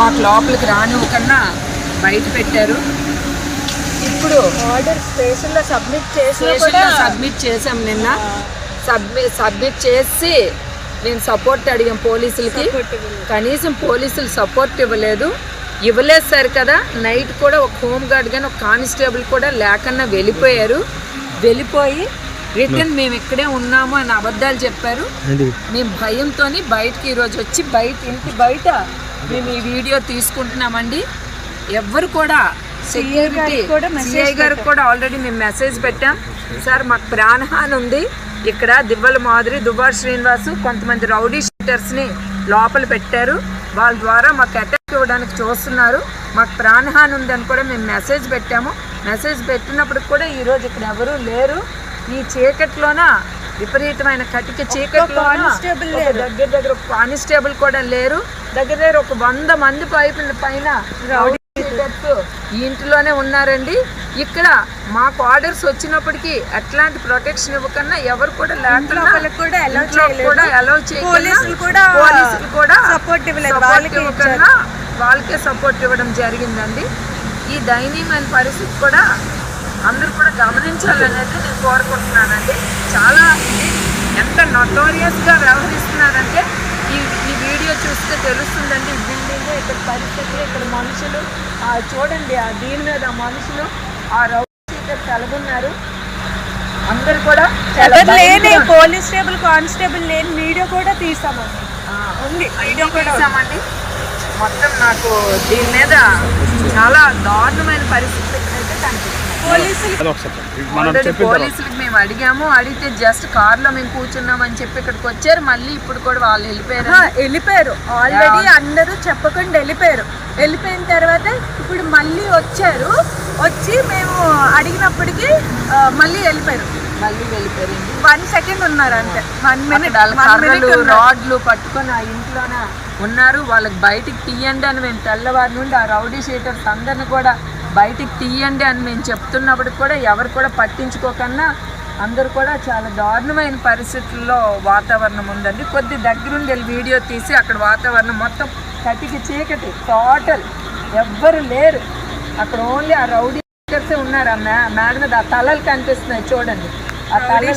మాకు లోపలికి రానివ్వకన్నా బయట పెట్టారు. ఇప్పుడు ఆర్డర్ స్టేషన్లో సబ్మిట్ చేసి సబ్మిట్ చేసాం నిన్న. సబ్మిట్ సబ్మిట్ చేసి నేను సపోర్ట్ అడిగాం పోలీసులకి. కనీసం పోలీసులు సపోర్ట్ ఇవ్వలేదు. ఇవ్వలేదు సార్ కదా. నైట్ కూడా ఒక హోమ్ గార్డ్ కానీ ఒక కానిస్టేబుల్ కూడా లేకన్నా వెళ్ళిపోయారు. వెళ్ళిపోయి రిటర్న్ మేము ఇక్కడే ఉన్నాము అని అబద్ధాలు చెప్పారు. మేము భయంతో బయటకి ఈరోజు వచ్చి బయట ఇంటి బయట మేము ఈ వీడియో తీసుకుంటున్నామండి. ఎవ్వరు కూడా సెక్యూరిటీ సిఐ గారికి కూడా ఆల్రెడీ మేము మెసేజ్ పెట్టాం. సార్ మాకు ప్రాణహాని ఉంది. ఇక్కడ దివ్వల మాదిరి దుబార్ శ్రీనివాసు కొంతమంది రౌడీ షీటర్స్ని లోపల పెట్టారు. వాళ్ళ ద్వారా మాకు అటాక్ ఇవ్వడానికి చూస్తున్నారు. మాకు ప్రాణహాని ఉందని కూడా మేము మెసేజ్ పెట్టాము. మెసేజ్ పెట్టినప్పుడు కూడా ఈరోజు ఇక్కడ ఎవరూ లేరు. ఈ చీకట్లోన విపరీతమైన కటిక ఒక దగ్గర దగ్గర కానిస్టేబుల్ కూడా లేరు. దగ్గర దగ్గర ఒక వంద మంది పైపుల పైన ఈ ఇంటిలోనే ఉన్నారండి. ఇక్కడ మాకు ఆర్డర్స్ వచ్చినప్పటికీ ఎట్లాంటి ప్రొటెక్షన్ ఇవ్వకన్నా ఎవరు కూడా లేకుండా కూడా ఇంట్లోకి కూడా పోలీసులు వాళ్ళకే ఇవ్వకుండా వాళ్ళకే సపోర్ట్ ఇవ్వడం జరిగిందండి. ఈ దయనీయమైన పరిస్థితి కూడా అందరూ కూడా గమనించాలనేది నేను కోరుకుంటున్నానండి. చాలా ఎంత నొటోరియస్గా వ్యవహరిస్తున్నారంటే ఈ ఈ వీడియో చూస్తే తెలుస్తుందండి. ఈ బిల్డింగ్ ఇక్కడ పరిస్థితులు ఇక్కడ మనుషులు చూడండి ఆ దీని మీద మనుషులు ఆ రౌడీ షీటర్స్ ఎలాగున్నారు అందరు కూడా లేని స్టేబుల్ కానిస్టేబుల్ లేని వీడియో కూడా తీసామండి ఉంది. వీడియో కూడా తీసామండి. మొత్తం నాకు దీని మీద చాలా దారుణమైన పరిస్థితులు ఇక్కడైతే ఆల్రెడీ పోలీసులకు మేము అడిగాము. అడిగితే జస్ట్ కార్లో మేము కూర్చున్నాం అని చెప్పి ఇక్కడికి వచ్చారు. మళ్ళీ ఇప్పుడు కూడా వాళ్ళు వెళ్ళిపోయారు ఆ, వెళ్ళిపోయారు. ఆల్రెడీ అందరూ చెప్పకుండా వెళ్ళిపోయారు. వెళ్ళిపోయిన తర్వాత ఇప్పుడు మళ్ళీ వచ్చారు. వచ్చి మేము అడిగినప్పటికీ మళ్ళీ వెళ్ళిపోయారు. మళ్ళీ వెళ్ళిపోయారు వన్ సెకండ్ ఉన్నారు అంతే. వన్ మినిట్ రాడ్లు పట్టుకొని ఆ ఇంట్లోన ఉన్నారు. వాళ్ళకి బయటికి తీయండి అని మేము తెల్లవారి నుండి ఆ రౌడీ షీటర్స్ అందరిని కూడా బయటికి తీయండి అని మేము చెప్తున్నప్పుడు కూడా ఎవరు కూడా పట్టించుకోకన్నా అందరూ కూడా చాలా దారుణమైన పరిస్థితుల్లో వాతావరణం ఉందండి. కొద్ది దగ్గరుండి వెళ్ళి వీడియో తీసి అక్కడ వాతావరణం మొత్తం కటికి చీకటి టోటల్ ఎవ్వరు లేరు. అక్కడ ఓన్లీ ఆ రౌడీ ఉన్నారు. ఆ మే మేడ మీద ఆ తలలు కనిపిస్తున్నాయి చూడండి. ఆ తల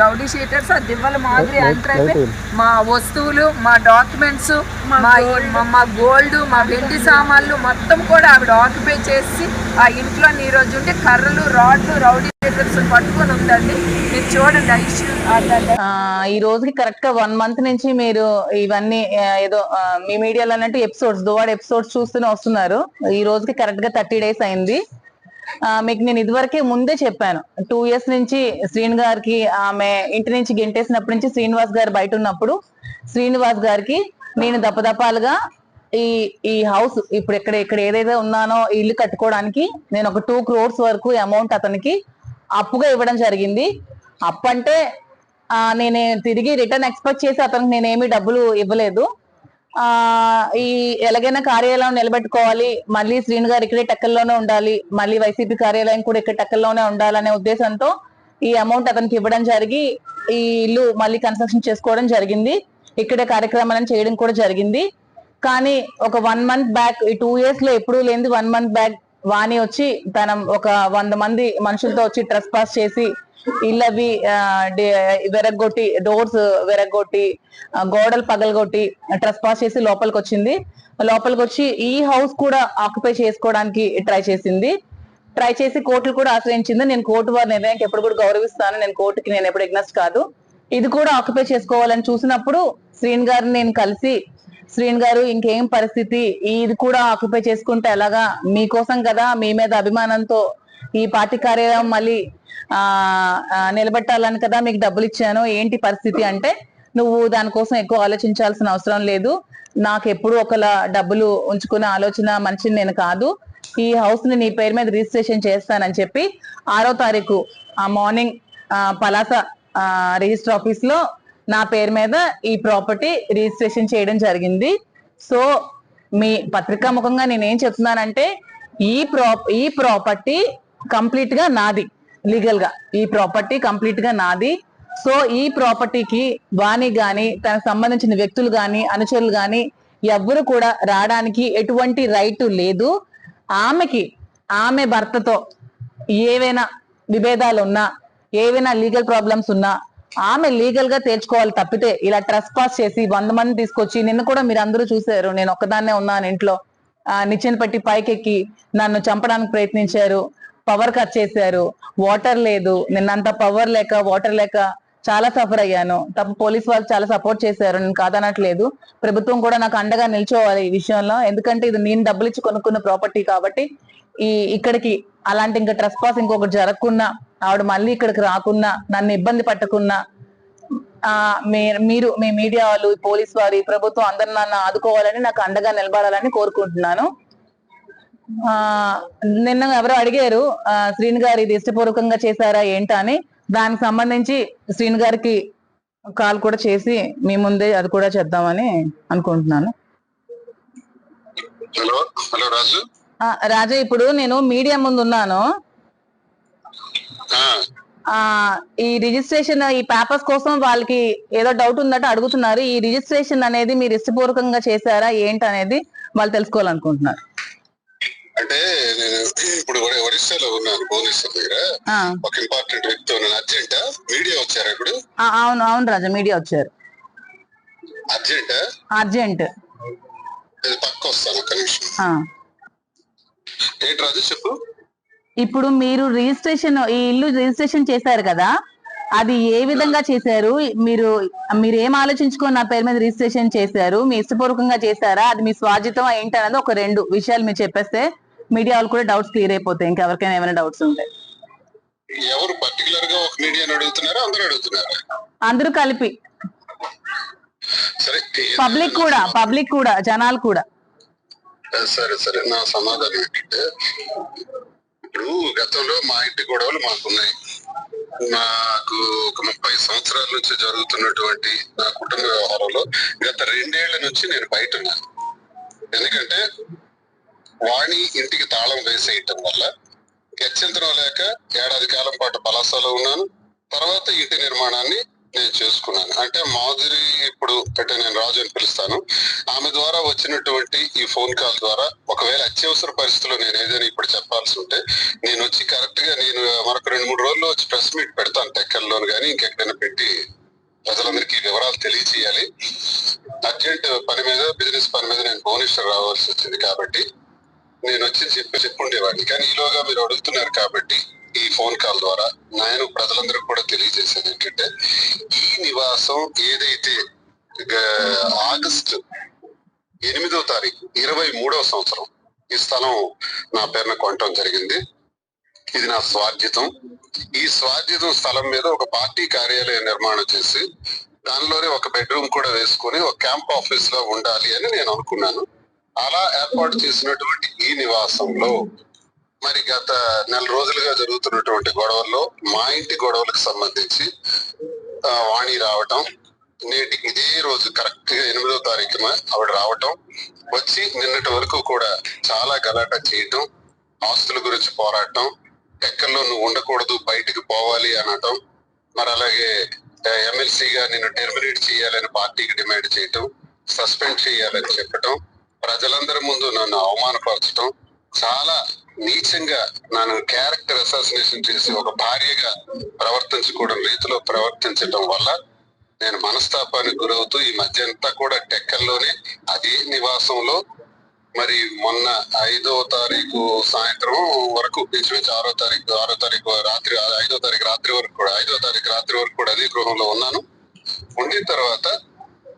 రౌడీ షీటర్స్ ఆ దివ్వల మాదిరి ఎంటర్ అయిపోయి మా వస్తువులు మా డాక్యుమెంట్స్ మా గోల్డ్ మా వెండి సామాన్లు మొత్తం కూడా ఆవిడ ఆక్యుపై చేసి ఆ ఇంట్లో ఈ రోజు ఉంటే కర్రలు రాడ్లు రౌడీ షీటర్స్ పట్టుకొని ఉందండి. మీరు చూడండి ఈ రోజుకి కరెక్ట్గా వన్ మంత్ నుంచి మీరు ఇవన్నీ ఏదో మీ మీడియాలో అన్నట్టు ఎపిసోడ్స్ దువాడ ఎపిసోడ్స్ చూస్తూనే వస్తున్నారు. ఈ రోజుకి కరెక్ట్గా థర్టీ డేస్ అయింది. మీకు నేను ఇదివరకే ముందే చెప్పాను. టూ ఇయర్స్ నుంచి శ్రీను గారికి ఆమె ఇంటి నుంచి గెంటేసినప్పటి నుంచి శ్రీనివాస్ గారు బయట ఉన్నప్పుడు శ్రీనివాస్ గారికి నేను దపదపాలుగా ఈ ఈ హౌస్ ఇప్పుడు ఇక్కడ ఇక్కడ ఏదైతే ఉన్నానో ఇల్లు కట్టుకోవడానికి నేను ఒక టూ క్రోర్స్ వరకు అమౌంట్ అతనికి అప్పుగా ఇవ్వడం జరిగింది. అప్పు అంటే ఆ, నేను తిరిగి రిటర్న్ ఎక్స్పెక్ట్ చేసి అతనికి నేనేమి డబ్బులు ఇవ్వలేదు. ఆ ఈ ఎలాగైనా కార్యాలయం నిలబెట్టుకోవాలి. మళ్ళీ శ్రీను గారు ఇక్కడే టెక్కల్లోనే ఉండాలి. మళ్ళీ వైసీపీ కార్యాలయం కూడా ఇక్కడ టెక్కల్లోనే ఉండాలనే ఉద్దేశంతో ఈ అమౌంట్ అతనికి ఇవ్వడం జరిగి ఈ ఇల్లు మళ్ళీ కన్స్ట్రక్షన్ చేసుకోవడం జరిగింది. ఇక్కడే కార్యక్రమాలను చేయడం కూడా జరిగింది. కానీ ఒక వన్ మంత్ బ్యాక్ ఈ టూ ఇయర్స్లో ఎప్పుడూ లేనిది వన్ మంత్ బ్యాక్ వాణి వచ్చి తన ఒక వంద మంది మనుషులతో వచ్చి ట్రెస్ పాస్ చేసి ఇళ్ళవి ఆ, వెరగొట్టి డోర్స్ వెరగొట్టి గోడలు పగలగొట్టి ట్రెస్ పాస్ చేసి లోపలికి వచ్చింది లోపలికి వచ్చి ఈ హౌస్ కూడా ఆక్యుపై చేసుకోవడానికి ట్రై చేసింది ట్రై చేసి కోర్టులు కూడా ఆశ్రయించింది నేను కోర్టు వారి నిర్ణయానికి ఎప్పుడు కూడా గౌరవిస్తాను నేను కోర్టుకి నేను ఎప్పుడు ఎగ్నెస్ట్ కాదు ఇది కూడా ఆక్యుపై చేసుకోవాలని చూసినప్పుడు శ్రీన్ గారిని నేను కలిసి శ్రీన్ గారు ఇంకేం పరిస్థితి ఇది కూడా ఆక్యుపై చేసుకుంటే ఎలాగా మీకోసం కదా మీ మీద అభిమానంతో ఈ పార్టీ కార్యాలయం మళ్ళీ ఆ నిలబెట్టాలని కదా మీకు డబ్బులు ఇచ్చాను. ఏంటి పరిస్థితి అంటే నువ్వు దానికోసం ఎక్కువ ఆలోచించాల్సిన అవసరం లేదు. నాకు ఎప్పుడు ఒకలా డబ్బులు ఉంచుకునే ఆలోచన మనిషిని నేను కాదు. ఈ హౌస్ని నీ పేరు మీద రిజిస్ట్రేషన్ చేస్తానని చెప్పి ఆరో తారీఖు ఆ మార్నింగ్ పలాస రిజిస్టర్ ఆఫీస్లో నా పేరు మీద ఈ ప్రాపర్టీ రిజిస్ట్రేషన్ చేయడం జరిగింది. సో మీ పత్రికా ముఖంగా నేను ఏం చెప్తున్నానంటే ఈ ప్రా ఈ ప్రాపర్టీ కంప్లీట్గా నాది లీగల్గా ఈ ప్రాపర్టీ కంప్లీట్గా నాది. సో ఈ ప్రాపర్టీకి వాణి గాని తనకు సంబంధించిన వ్యక్తులు గాని అనుచరులు గాని ఎవ్వరు కూడా రావడానికి ఎటువంటి రైట్ లేదు. ఆమెకి ఆమె భర్తతో ఏవైనా విభేదాలు ఉన్నా ఏవైనా లీగల్ ప్రాబ్లమ్స్ ఉన్నా ఆమె లీగల్గా తేల్చుకోవాలి తప్పితే ఇలా ట్రస్ పాస్ చేసి వంద మంది తీసుకొచ్చి నిన్న కూడా మీరు అందరూ చూసారు నేను ఒక్కదాన్నే ఉన్నాను ఇంట్లో. నిచ్చెన పట్టి పైకెక్కి నన్ను చంపడానికి ప్రయత్నించారు. పవర్ కట్ చేశారు. వాటర్ లేదు. నిన్నంత పవర్ లేక వాటర్ లేక చాలా సఫర్ అయ్యాను. తప్ప పోలీస్ వాళ్ళు చాలా సపోర్ట్ చేశారు. నేను కాదనట్లేదు. ప్రభుత్వం కూడా నాకు అండగా నిల్చోవాలి ఈ విషయంలో. ఎందుకంటే ఇది నేను డబ్బులు ఇచ్చి కొనుక్కున్న ప్రాపర్టీ కాబట్టి ఈ ఇక్కడికి అలాంటి ఇంకా ట్రస్ పాస్ ఇంకొకటి జరగకుండా ఆవిడ మళ్ళీ ఇక్కడికి రాకున్నా నన్ను ఇబ్బంది పట్టకున్నా ఆ మీ- మీరు మీ మీడియా వాళ్ళు పోలీస్ వారి ప్రభుత్వం అందరు నన్ను ఆదుకోవాలని నాకు అండగా నిలబడాలని కోరుకుంటున్నాను. నిన్న ఎవరో అడిగారు శ్రీను గారు ఇది ఇష్టపూర్వకంగా చేశారా ఏంటా అని. దానికి సంబంధించి శ్రీను గారికి కాల్ కూడా చేసి మీ ముందే అది కూడా చేద్దామని అనుకుంటున్నాను. హలో హలో రాజు. రాజా ఇప్పుడు నేను మీడియా ముందు ఉన్నాను. ఈ రిజిస్ట్రేషన్ ఈ పేపర్స్ కోసం వాళ్ళకి ఏదో డౌట్ ఉందట అడుగుతున్నారు. ఈ రిజిస్ట్రేషన్ అనేది మీరు ఇష్టపూర్వకంగా చేశారా ఏంటి అనేది వాళ్ళు తెలుసుకోవాలనుకుంటున్నారు. అంటే నేను ఇప్పుడు ఒరి- ఒరిస్సాలో ఉన్నాను భువనేశ్వర్ దగ్గర. ఒక ఇంపార్టెంట్ వ్యక్తి ఉన్నాను అర్జెంటా? మీడియా వచ్చారా ఇప్పుడు? అవును అవును రాజా మీడియా వచ్చారు. అర్జెంటా? అర్జెంట్. పక్క వస్తాను ఒక్క నిమిషం. ఏంటి రాజు చెప్పు. ఇప్పుడు మీరు రిజిస్ట్రేషన్ ఈ ఇల్లు రిజిస్ట్రేషన్ చేశారు కదా అది ఏ విధంగా చేశారు? మీరు మీరు ఏం ఆలోచించుకొని నా పేరు మీద రిజిస్ట్రేషన్ చేశారు? మీ ఇష్టపూర్వకంగా చేశారా? అది మీ స్వాజితం ఏంటి అనేది ఒక రెండు విషయాలు మీరు చెప్పేస్తే మీడియా వాళ్ళు కూడా డౌట్స్ క్లియర్ అయిపోతాయి. ఇంకెవరికైనా ఏమైనా డౌట్స్ ఉంటాయి. ఎవరు పర్టికులర్గా ఒక అడుగుతున్నారా? అందరూ అడుగుతున్నారా? అందరూ కలిపి. సరే పబ్లిక్ కూడా పబ్లిక్ కూడా జనాలు కూడా. సరే సరే. నా సమాధానం ఏంటంటే ఇప్పుడు గతంలో మా ఇంటి గొడవలు మాకున్నాయి. నాకు ఒక ముప్పై సంవత్సరాల నుంచి జరుగుతున్నటువంటి నా కుటుంబ వ్యవహారంలో గత రెండేళ్ళ నుంచి నేను బయట ఉన్నాను. ఎందుకంటే వాణి ఇంటికి తాళం వేసేయటం వల్ల గత్యంతరం లేక ఏడాది కాలం పాటు పలాసలో ఉన్నాను. తర్వాత ఇంటి నిర్మాణాన్ని నేను చేసుకున్నాను. అంటే మాధురి ఇప్పుడు అంటే నేను రాజు అని పిలుస్తాను. ఆమె ద్వారా వచ్చినటువంటి ఈ ఫోన్ కాల్ ద్వారా ఒకవేళ అత్యవసర పరిస్థితుల్లో నేను ఏదైనా ఇప్పుడు చెప్పాల్సి ఉంటే నేను వచ్చి కరెక్ట్గా నేను మరొక రెండు మూడు రోజుల్లో వచ్చి ప్రెస్ మీట్ పెడతాను టెక్కల్లోను కానీ ఇంకెక్కడైనా పెట్టి ప్రజలందరికీ వివరాలు తెలియజేయాలి. అర్జెంట్ పని మీద బిజినెస్ పని మీద నేను భువనేశ్వర్ రావాల్సి వచ్చింది కాబట్టి నేను వచ్చి చెప్పి చెప్పుండేవాడిని. కానీ ఈలోగా మీరు అడుగుతున్నారు కాబట్టి ఈ ఫోన్ కాల్ ద్వారా నేను ప్రజలందరూ కూడా తెలియజేసేది ఏంటంటే ఈ నివాసం ఏదైతే ఆగస్టు ఎనిమిదో తారీఖు ఇరవై మూడవ సంవత్సరం ఈ స్థలం నా పేరున కొనటం జరిగింది. ఇది నా స్వాధ్యతం. ఈ స్వాధ్యతం స్థలం మీద ఒక పార్టీ కార్యాలయం నిర్మాణం చేసి దానిలోనే ఒక బెడ్రూమ్ కూడా వేసుకొని ఒక క్యాంప్ ఆఫీస్లో ఉండాలి అని నేను అనుకున్నాను. అలా ఏర్పాటు చేసినటువంటి ఈ నివాసంలో మరి గత నెల రోజులుగా జరుగుతున్నటువంటి గొడవల్లో మా ఇంటి గొడవలకు సంబంధించి వాణి రావటం నేటి ఇదే రోజు కరెక్ట్గా ఎనిమిదో తారీఖున ఆవిడ రావటం వచ్చి నిన్నటి వరకు కూడా చాలా గలాట చేయటం ఆస్తుల గురించి పోరాటం ఎక్కడలో నువ్వు ఉండకూడదు బయటికి పోవాలి అనటం మరి అలాగే ఎమ్మెల్సీగా నిన్ను టెర్మినేట్ చేయాలని పార్టీకి డిమాండ్ చేయటం సస్పెండ్ చేయాలని చెప్పటం ప్రజలందరి ముందు నన్ను అవమానపరచటం చాలా నీచంగా నన్ను క్యారెక్టర్ అసాసినేషన్ చేసి ఒక భార్యగా ప్రవర్తించకూడని రీతిలో ప్రవర్తించడం వల్ల నేను మనస్తాపానికి గురవుతూ ఈ మధ్య అంతా కూడా టెక్కల్లోనే అదే నివాసంలో. మరి మొన్న ఐదో తారీఖు సాయంత్రం వరకు ఇంచుమించు ఆరో తారీఖు ఆరో తారీఖు రాత్రి ఐదో తారీఖు రాత్రి వరకు కూడా ఐదో తారీఖు రాత్రి వరకు కూడా అదే గృహంలో ఉన్నాను. ఉండిన తర్వాత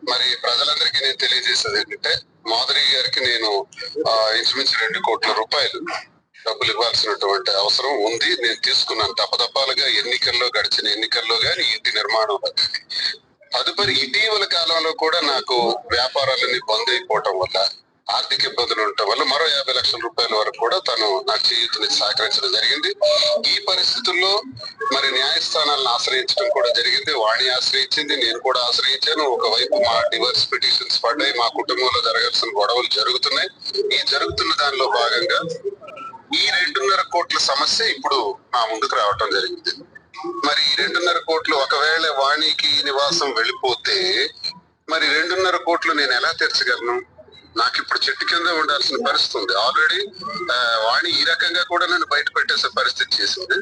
మరి ప్రజలందరికీ నేను తెలియజేసేది ఏంటంటే మాధురి గారికి నేను ఆ, ఇంచుమించు రెండు కోట్ల రూపాయలు డబ్బులు ఇవ్వాల్సినటువంటి అవసరం ఉంది. నేను తీసుకున్నాను. తప్పతప్పాలుగా ఎన్నికల్లో గడిచిన ఎన్నికల్లో గాని ఇంటి నిర్మాణం తదుపరి ఇటీవల కాలంలో కూడా నాకు వ్యాపారాలన్నీ బంద్ అయిపోవటం వల్ల ఆర్థిక ఇబ్బందులు ఉండటం వల్ల మరో యాభై లక్షల రూపాయల వరకు కూడా తను నా చేయూతని సహకరించడం జరిగింది. ఈ పరిస్థితుల్లో మరి న్యాయస్థానాలను ఆశ్రయించడం కూడా జరిగింది. వాణి ఆశ్రయించింది నేను కూడా ఆశ్రయించాను. ఒకవైపు మా డివర్స్ పిటిషన్స్ పడ్డాయి మా కుటుంబంలో జరగాల్సిన గొడవలు జరుగుతున్నాయి. ఈ జరుగుతున్న దానిలో భాగంగా ఈ రెండున్నర కోట్ల సమస్య ఇప్పుడు నా ముందుకు రావటం జరిగింది. మరి ఈ రెండున్నర కోట్లు ఒకవేళ వాణికి నివాసం వెళ్ళిపోతే మరి రెండున్నర కోట్లు నేను ఎలా తెరచగలను? నాకు ఇప్పుడు చెట్టు కింద ఉండాల్సిన పరిస్థితి ఉంది. ఆల్రెడీ వాణి ఈ రకంగా కూడా నన్ను బయట పెట్టేసే పరిస్థితి చేసింది.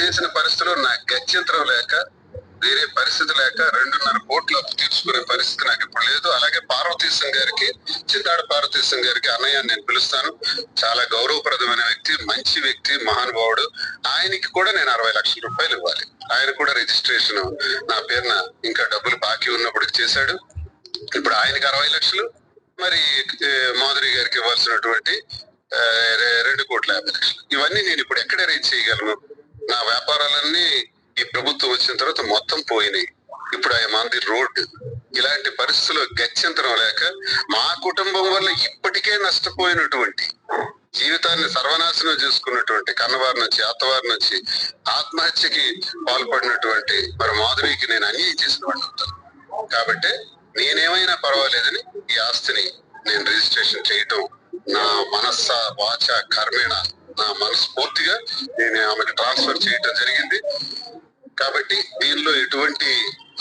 చేసిన పరిస్థితిలో నాకు గత్యంతరం లేక వేరే పరిస్థితి లేక రెండున్నర కోట్లు అప్పు తీర్చుకునే పరిస్థితి నాకు ఇప్పుడు లేదు. అలాగే పార్వతీశం గారికి చిత్తాడ పార్వతీశం గారికి అన్నయ్య నేను పిలుస్తాను. చాలా గౌరవప్రదమైన వ్యక్తి మంచి వ్యక్తి మహానుభావుడు. ఆయనకి కూడా నేను అరవై లక్షల రూపాయలు ఇవ్వాలి. ఆయన కూడా రిజిస్ట్రేషన్ నా పేరున ఇంకా డబ్బులు బాకీ ఉన్నప్పుడు చేశాడు. ఇప్పుడు ఆయనకి అరవై లక్షలు మరి ఏ, మాధురి గారికి ఇవ్వాల్సినటువంటి రెండు కోట్ల యాభై లక్షలు. ఇవన్నీ నేను ఇప్పుడు ఎక్కడ రీచ్ చేయగలను? నా వ్యాపారాలన్నీ ఈ ప్రభుత్వం వచ్చిన తర్వాత మొత్తం పోయినాయి. ఇప్పుడు ఆయన మంది రోడ్. ఇలాంటి పరిస్థితుల్లో గత్యంతరం లేక మా కుటుంబం వల్ల ఇప్పటికే నష్టపోయినటువంటి జీవితాన్ని సర్వనాశనం చేసుకున్నటువంటి కన్నవారి నుంచి అత్తవారి నుంచి ఆత్మహత్యకి పాల్పడినటువంటి మరి మాధురికి నేను అన్యాయం చేసిన వాడిని కాబట్టి నేనేమైనా పర్వాలేదని ఈ ఆస్తిని నేను రిజిస్ట్రేషన్ చేయటం నా మనస్స వాచ కర్మేణ నా మనస్ఫూర్తిగా నేను ఆమెకు ట్రాన్స్ఫర్ చేయటం జరిగింది. కాబట్టి దీనిలో ఎటువంటి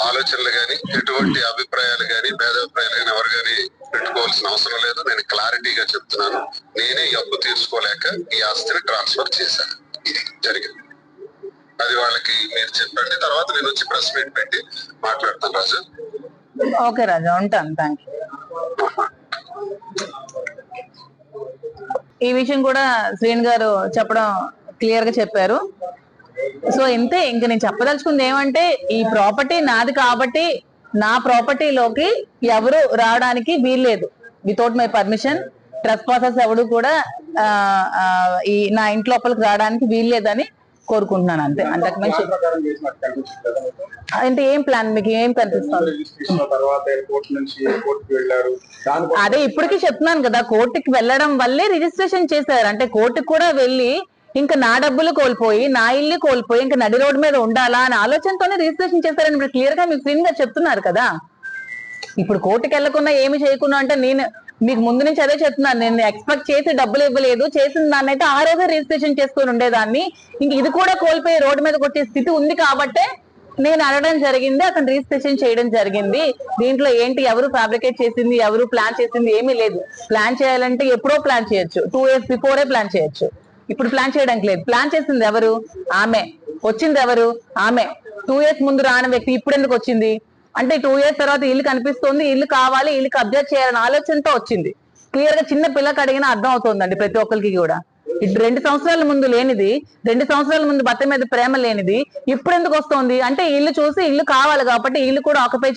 ఆలోచనలు కానీ ఎటువంటి అభిప్రాయాలు కానీ భేదాభిప్రాయాలు కానీ ఎవరు కానీ పెట్టుకోవాల్సిన అవసరం లేదు. నేను క్లారిటీగా చెప్తున్నాను. నేనే అప్పు తీర్చుకోలేక ఈ ఆస్తిని ట్రాన్స్ఫర్ చేశాను. ఇది జరిగింది. అది వాళ్ళకి మీరు చెప్పండి. తర్వాత నేను వచ్చి ప్రెస్ మీట్ పెట్టి మాట్లాడతాను రాజు. ఓకే రాజా ఉంటాను థ్యాంక్ యూ ఈ విషయం కూడా శ్రీని గారు చెప్పడం క్లియర్గా చెప్పారు. సో ఇంతే ఇంక నేను చెప్పదలుచుకుంది ఏమంటే ఈ ప్రాపర్టీ నాది కాబట్టి నా ప్రాపర్టీలోకి ఎవరు రావడానికి వీల్లేదు. Without my permission trespasses ఎవడు కూడా ఈ నా ఇంట్లోపలికి రావడానికి వీల్లేదని కోరుకుంటున్నాను అంతే. అంతకు మించి? అంటే ఏం ప్లాన్ మీకు ఏం కనిపిస్తుంది అదే ఇప్పటికీ చెప్తున్నాను కదా కోర్టుకి వెళ్ళడం వల్లే రిజిస్ట్రేషన్ చేశారు. అంటే కోర్టుకి కూడా వెళ్ళి ఇంకా నా డబ్బులు కోల్పోయి నా ఇల్లు కోల్పోయి ఇంకా నడి రోడ్డు మీద ఉండాలా అనే ఆలోచనతోనే రిజిస్ట్రేషన్ చేశారని ఇప్పుడు క్లియర్గా మీకు క్లీన్గా చెప్తున్నారు కదా. ఇప్పుడు కోర్టుకి వెళ్ళకుండా ఏమి చేయకుండా అంటే నేను మీకు ముందు నుంచి అదే చెప్తున్నాను నేను ఎక్స్పెక్ట్ చేసి డబ్బులు ఇవ్వలేదు చేసిన దాన్ని అయితే ఆ రోజే రిజిస్ట్రేషన్ చేసుకొని ఉండేదాన్ని. ఇంక ఇది కూడా కోల్పోయి రోడ్డు మీద కొట్టే స్థితి ఉంది కాబట్టే నేను అడగడం జరిగింది అతను రిజిస్ట్రేషన్ చేయడం జరిగింది. దీంట్లో ఏంటి ఎవరు ఫ్యాబ్రికేట్ చేసింది ఎవరు ప్లాన్ చేసింది ఏమీ లేదు. ప్లాన్ చేయాలంటే ఎప్పుడో ప్లాన్ చేయొచ్చు. టూ ఇయర్స్ బిఫోరే ప్లాన్ చేయొచ్చు. ఇప్పుడు ప్లాన్ చేయడానికి లేదు. ప్లాన్ చేసింది ఎవరు? ఆమె. వచ్చింది ఎవరు? ఆమె. టూ ఇయర్స్ ముందు రాని వ్యక్తి ఇప్పుడు ఎందుకు వచ్చింది? అంటే టూ ఇయర్స్ తర్వాత ఇల్లు కనిపిస్తుంది ఇల్లు కావాలి ఇల్లు కబ్జా చేయాలని ఆలోచనతో వచ్చింది. క్లియర్గా చిన్న పిల్లకి అడిగినా అర్థం అవుతుందండి ప్రతి ఒక్కరికి కూడా. ఇటు రెండు సంవత్సరాల ముందు లేనిది రెండు సంవత్సరాల ముందు భర్త మీద ప్రేమ లేనిది ఇప్పుడు ఎందుకు వస్తుంది? అంటే ఇల్లు చూసి ఇల్లు కావాలి కాబట్టి ఇల్లు కూడా ఆక్యుపై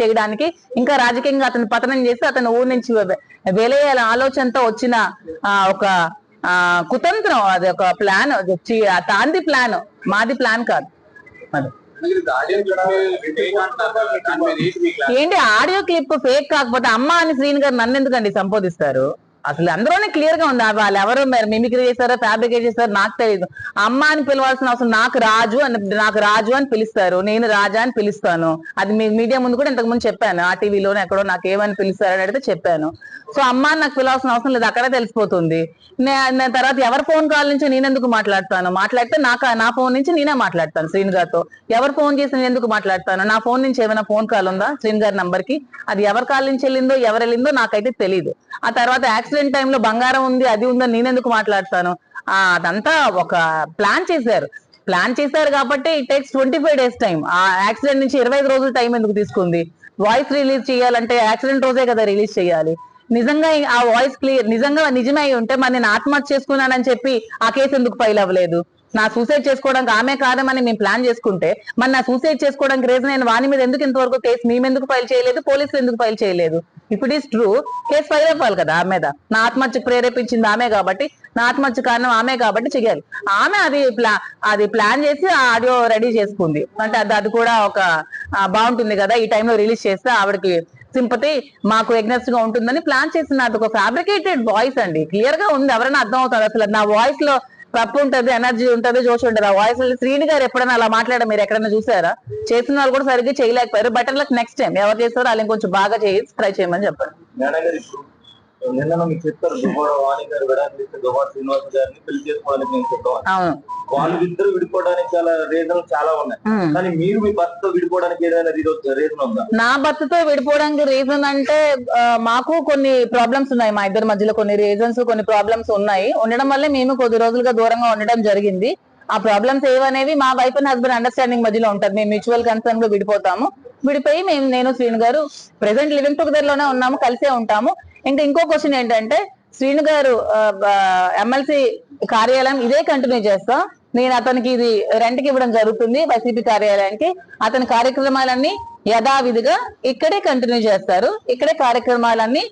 చేయడానికి ఇంకా రాజకీయంగా అతను పతనం చేసి అతను ఊరి నుంచి వె- ఆలోచనతో వచ్చిన ఆ, ఒక కుతంత్రం అది ఒక ప్లాన్ తాంది ప్లాన్ మాది ప్లాన్ కాదు. అది ఏంటి ఆడియో క్లిప్ ఫేక్ కాకపోతే అమ్మ అని శ్రీని గారు నన్ను ఎందుకండి సంబోధిస్తారు? అసలు అందులోనే క్లియర్గా ఉంది. వాళ్ళు ఎవరు మిమిక్రీ చేశారో ఫ్యాబ్రికేట్ చేశారో నాకు తెలియదు అమ్మ అని పిలవాల్సిన అవసరం నాకు రాజు అని నాకు రాజు అని పిలుస్తారు. నేను రాజా అని పిలుస్తాను. అది మీ మీడియా ముందు కూడా ఇంతకు ముందు చెప్పాను. ఆ టీవీలోనే ఎక్కడో నాకు ఏమని పిలుస్తారు అని అడిగితే చెప్పాను. సో అమ్మ అని నాకు పిలవాల్సిన అవసరం లేదు. అక్కడే తెలిసిపోతుంది. నేను తర్వాత ఎవరి ఫోన్ కాల్ నుంచి నేను ఎందుకు మాట్లాడతాను? మాట్లాడితే నాకు నా ఫోన్ నుంచి నేనే మాట్లాడతాను శ్రీను గారితో. ఎవరు ఫోన్ చేసి నేను ఎందుకు మాట్లాడతాను? నా ఫోన్ నుంచి ఏమైనా ఫోన్ కాల్ ఉందా? శ్రీను గారి నంబర్కి. అది ఎవరి కాల్ నుంచి వెళ్ళిందో ఎవరు వెళ్ళిందో నాకైతే తెలియదు ఆ తర్వాత యాక్సిడెంట్ టైంలో బంగారం ఉంది అది ఉందని నేను ఎందుకు మాట్లాడతాను? ఆ అదంతా ఒక ప్లాన్ చేశారు. ప్లాన్ చేశారు కాబట్టి it takes twenty five days time ఆ యాక్సిడెంట్ నుంచి ఇరవై ఐదు రోజులు టైం ఎందుకు తీసుకుంది? వాయిస్ రిలీజ్ చేయాలంటే యాక్సిడెంట్ రోజే కదా రిలీజ్ చేయాలి. నిజంగా ఆ వాయిస్ క్లియర్ నిజంగా నిజమే అయి ఉంటే మరి నేను ఆత్మహత్య చేసుకున్నానని చెప్పి ఆ కేసు ఎందుకు ఫైల్ అవ్వలేదు? నా సూసైడ్ చేసుకోవడానికి ఆమె కాదమని మేము ప్లాన్ చేసుకుంటే మరి నా సూసైడ్ చేసుకోవడానికి రీజన్ నేను వాని మీద ఎందుకు ఇంతవరకు కేసు మేము ఎందుకు ఫైల్ చేయలేదు పోలీసులు ఎందుకు ఫైల్ చేయలేదు? ఇప్పుడు ఈస్ ట్రూ కేసు ఫైల్ అవ్వాలి కదా ఆమె మీద. నా ఆత్మహత్య ప్రేరేపించింది ఆమె కాబట్టి నా ఆత్మహత్య కారణం ఆమె కాబట్టి చెయ్యాలి. ఆమె అది ప్లా అది ప్లాన్ చేసి ఆ ఆడియో రెడీ చేసుకుంది. అంటే అది అది కూడా ఒక బాగుంటుంది కదా ఈ టైంలో రిలీజ్ చేస్తే ఆవిడకి సింపతి మాకు ఎగ్నెస్ట్గా ఉంటుందని ప్లాన్ చేసిన అది ఒక ఫ్యాబ్రికేటెడ్ వాయిస్ అండి. క్లియర్గా ఉంది. ఎవరైనా అర్థం అవుతుంది అసలు. నా వాయిస్లో తప్పు ఉంటది ఎనర్జీ ఉంటది జోష్ ఉంటది ఆ వాయిస్ శ్రీని గారు ఎప్పుడైనా అలా మాట్లాడడం మీరు ఎక్కడైనా చూసారా? చేసిన వాళ్ళు కూడా సరిగ్గా చేయలేకపోయారు. బట్ లక్ నెక్స్ట్ టైం ఎవరు చేస్తారో వాళ్ళని కొంచెం బాగా చేసి ట్రై చేయమని చెప్పండి. నిన్న మీకు వాణి గారు విడాకులు శ్రీనివాస్ గారిని పెళ్ళి ఇద్దరు విడిపోవడానికి చాలా రీజన్ చాలా ఉన్నాయి. కానీ మీరు మీ భర్తతో విడిపోవడానికి ఏదైనా రీజన్ ఉందా? నా భర్తతో విడిపోవడానికి రీజన్ అంటే మాకు కొన్ని ప్రాబ్లమ్స్ ఉన్నాయి మా ఇద్దరి మధ్యలో. కొన్ని రీజన్స్ కొన్ని ప్రాబ్లమ్స్ ఉన్నాయి. ఉండడం వల్లే మేము కొద్ది రోజులుగా దూరంగా ఉండడం జరిగింది. ఆ ప్రాబ్లమ్స్ ఏవనేవి మా వైఫ్ అండ్ హస్బెండ్ అండర్స్టాండింగ్ మధ్యలో ఉంటుంది మేము మ్యూచువల్ కన్సర్న్గా విడిపోతాము. విడిపోయి మేము నేను శ్రీను గారు ప్రెసెంట్ లివింగ్ టుగెదర్లోనే ఉన్నాము కలిసే ఉంటాము. ఇంకా ఇంకో క్వశ్చన్ ఏంటంటే శ్రీను గారు ఎమ్మెల్సీ కార్యాలయం ఇదే కంటిన్యూ చేస్తాం. నేను అతనికి ఇది రెంట్కి ఇవ్వడం జరుగుతుంది వైసీపీ కార్యాలయానికి. అతని కార్యక్రమాలన్నీ యథావిధిగా ఇక్కడే కంటిన్యూ చేస్తారు. ఇక్కడే కార్యక్రమాలన్నీ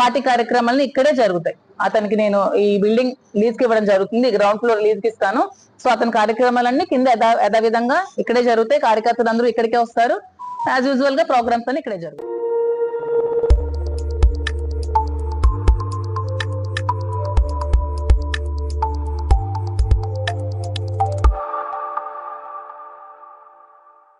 పార్టీ కార్యక్రమాలని ఇక్కడే జరుగుతాయి. అతనికి నేను ఈ బిల్డింగ్ లీజ్కి ఇవ్వడం జరుగుతుంది గ్రౌండ్ ఫ్లోర్ లీజ్కి ఇస్తాను. సో అతని కార్యక్రమాలన్నీ కింద యథావిధంగా ఇక్కడే జరుగుతాయి. కార్యకర్తలు అందరూ ఇక్కడికే వస్తారు. యాజ్ యూజువల్గా ప్రోగ్రామ్స్ అన్ని ఇక్కడే జరుగుతాయి